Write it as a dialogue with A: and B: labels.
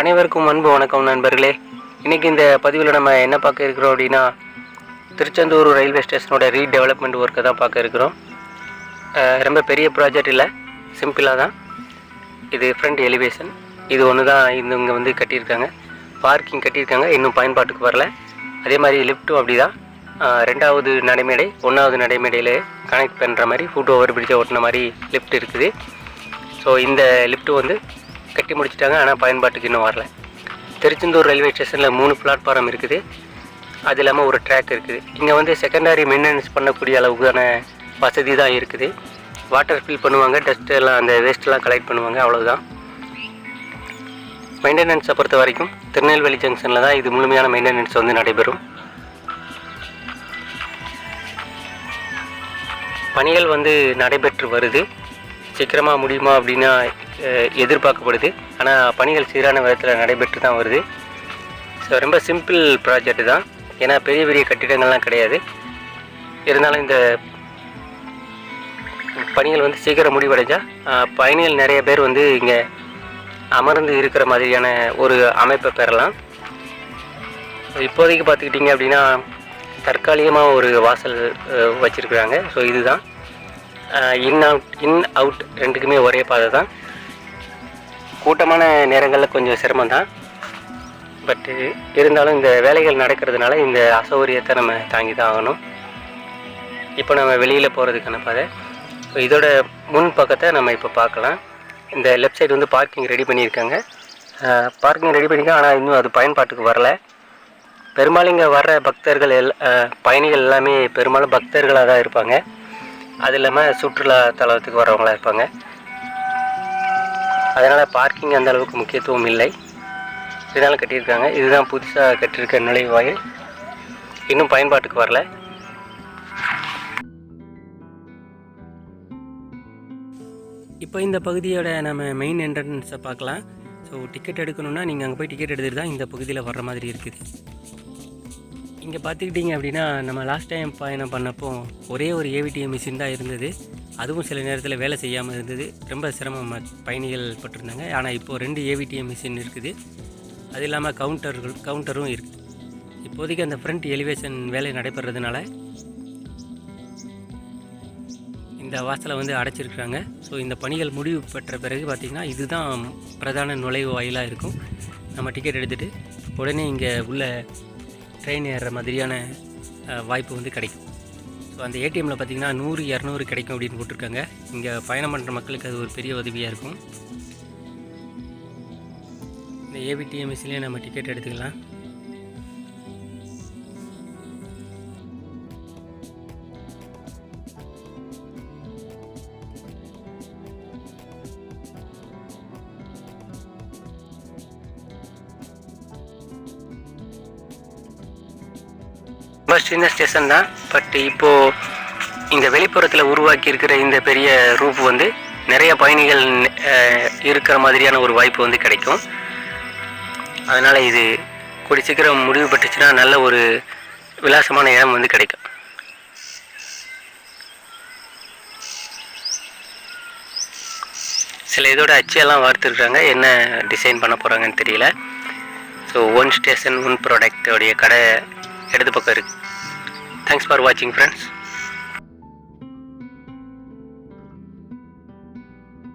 A: அனைவருக்கும் அன்பு வணக்கம் நண்பர்களே. இன்றைக்கி இந்த பதிவில் நம்ம என்ன பார்க்க இருக்கிறோம் அப்படின்னா திருச்செந்தூர் ரயில்வே ஸ்டேஷனோட ரீடெவலப்மெண்ட் ஒர்க்கை தான் பார்க்க இருக்கிறோம். ரொம்ப பெரிய ப்ராஜெக்ட் இல்லை சிம்பிளாக தான். இது ஃப்ரண்ட் எலிவேஷன் இது ஒன்று தான் இந்த இங்கே வந்து கட்டியிருக்காங்க. பார்க்கிங் கட்டியிருக்காங்க இன்னும் பயன்பாட்டுக்கு வரல. அதே மாதிரி லிஃப்ட்டும் அப்படி தான் ரெண்டாவது நடைமேடை ஒன்றாவது நடைமேடையில் கனெக்ட் பண்ணுற மாதிரி ஃபுட் ஓவர் பிரிட்ஜை ஓட்டின மாதிரி லிஃப்ட் இருக்குது. ஸோ இந்த லிஃப்ட்டு வந்து கட்டி முடிச்சிட்டாங்க ஆனால் பயன்பாட்டுக்கு இன்னும் வரல. திருச்செந்தூர் ரயில்வே ஸ்டேஷனில் மூணு பிளாட்ஃபாரம் இருக்குது. அது இல்லாமல் ஒரு ட்ராக் இருக்குது. இங்கே வந்து செகண்டரி மெயின்டெனன்ஸ் பண்ணக்கூடிய அளவுக்கான வசதி தான் இருக்குது. வாட்டர் ஃபில் பண்ணுவாங்க டஸ்ட் எல்லாம் அந்த வேஸ்ட்டெல்லாம் கலெக்ட் பண்ணுவாங்க அவ்வளோதான் மெயின்டெனன்ஸை பொறுத்த வரைக்கும் திருநெல்வேலி ஜங்ஷனில் தான் இது முழுமையான மெயின்டெனன்ஸ் வந்து நடைபெறும். பணிகள் வந்து நடைபெற்று வருது. சீக்கிரமாக முடியுமா அப்படின்னா எதிர்பார்க்கப்படுது. ஆனால் பணிகள் சீரான விதத்தில் நடைபெற்று தான் வருது. ஸோ ரொம்ப சிம்பிள் ப்ராஜெக்ட் தான். ஏன்னா பெரிய பெரிய கட்டிடங்கள்லாம் கிடையாது. இருந்தாலும் இந்த பணிகள் வந்து சீக்கிரம் முடிவடைஞ்சால் பயணிகள் நிறைய பேர் வந்து இங்கே அமர்ந்து இருக்கிற மாதிரியான ஒரு அமைப்பை பெறலாம். இப்போதைக்கு பார்த்துக்கிட்டிங்க அப்படின்னா தற்காலிகமாக ஒரு வாசல் வச்சுருக்குறாங்க. ஸோ இதுதான். இன் அவுட் இன் அவுட் ரெண்டுக்குமே ஒரே பாதை தான். கூட்டமான நேரங்களில் கொஞ்சம் சிரமம் தான் பட்டு இருந்தாலும் இந்த வேலைகள் நடக்கிறதுனால இந்த அசௌகரியத்தை நம்ம தாங்கி தான் ஆகணும். இப்போ நம்ம வெளியில் போகிறதுக்கான பாதை. இதோட முன் பக்கத்தை நம்ம இப்போ பார்க்கலாம். இந்த லெஃப்ட் சைடு வந்து பார்க்கிங் ரெடி பண்ணியிருக்காங்க. பார்க்கிங் ரெடி பண்ணியிருக்காங்க. ஆனால் இன்னும் அது பயன்பாட்டுக்கு வரல. பெரும்பாலும் இங்கே வர்ற பக்தர்கள் எல் பயணிகள் எல்லாமே பெரும்பாலும் பக்தர்களாக தான் இருப்பாங்க. அது இல்லாமல் சுற்றுலா தலத்துக்கு வரவங்களா இருப்பாங்க. அதனால் பார்க்கிங் அந்த அளவுக்கு முக்கியத்துவம் இல்லை. இதனால் கட்டியிருக்காங்க. இதுதான் புதுசாக கட்டியிருக்க நுழைவாயில். இன்னும் பயன்பாட்டுக்கு வரல. இப்போ இந்த பகுதியோட நம்ம மெயின் என்ட்ரன்ஸை பார்க்கலாம். ஸோ டிக்கெட் எடுக்கணும்னா நீங்கள் அங்கே போய் டிக்கெட் எடுத்துகிட்டு தான் இந்த பகுதியில் வர்ற மாதிரி இருக்குது. இங்கே பார்த்துக்கிட்டிங்க அப்படின்னா நம்ம லாஸ்ட் டைம் பயணம் பண்ணப்போ ஒரே ஒரு ஏவிடிஎம் மிஷின் தான் இருந்தது. அதுவும் சில நேரத்தில் வேலை செய்யாமல் இருந்தது. ரொம்ப சிரமம் பயணிகள் பட்டிருந்தாங்க. ஆனால் இப்போது ரெண்டு ஏவிடிஎம் மிஷின் இருக்குது. அது இல்லாமல் கவுண்டர்கள் கவுண்டரும் இருக்குது இப்போதைக்கு அந்த ஃப்ரண்ட் எலிவேஷன் வேலை நடைபெறதுனால இந்த வாசலை வந்து அடைச்சிருக்கிறாங்க. ஸோ இந்த பணிகள் முடிவு பெற்ற பிறகு பார்த்திங்கன்னா இதுதான் பிரதான நுழைவு வாயிலாக இருக்கும். நம்ம டிக்கெட் எடுத்துகிட்டு உடனே இங்கே உள்ள ட்ரெயின் ஏறுற மாதிரியான வாய்ப்பு வந்து கிடைக்கும். ஸோ அந்த ஏடிஎம்மில் பார்த்திங்கன்னா நூறு இரநூறு கிடைக்கும் அப்படின்னு போட்டிருக்காங்க. இங்கே பயணம் பண்ணுற மக்களுக்கு அது ஒரு பெரிய உதவியாக இருக்கும். இந்த ஏபிடிஎம்எஸ்லேயே நம்ம டிக்கெட் எடுத்துக்கலாம். பஸ் சின்ன ஸ்டேஷன் தான் பட் இப்போது இந்த வெளிப்புறத்தில் உருவாக்கி இருக்கிற இந்த பெரிய ரூப் வந்து நிறைய பயணிகள் இருக்கிற மாதிரியான ஒரு வாய்ப்பு வந்து கிடைக்கும். அதனால் இது கூடி சீக்கிரம் முடிவு பெற்றுச்சுன்னா நல்ல ஒரு விலாசமான இடம் வந்து கிடைக்கும். சில இதோட அச்சியெல்லாம் வார்த்துருக்குறாங்க என்ன டிசைன் பண்ண போகிறாங்கன்னு தெரியல. ஸோ ஒன் ஸ்டேஷன் ஒன் ப்ராடக்டோடைய கடை இடது பக்கம் இருக்குது தேங்க்ஸ் ஃபார் வாட்சிங் ஃப்ரெண்ட்ஸ்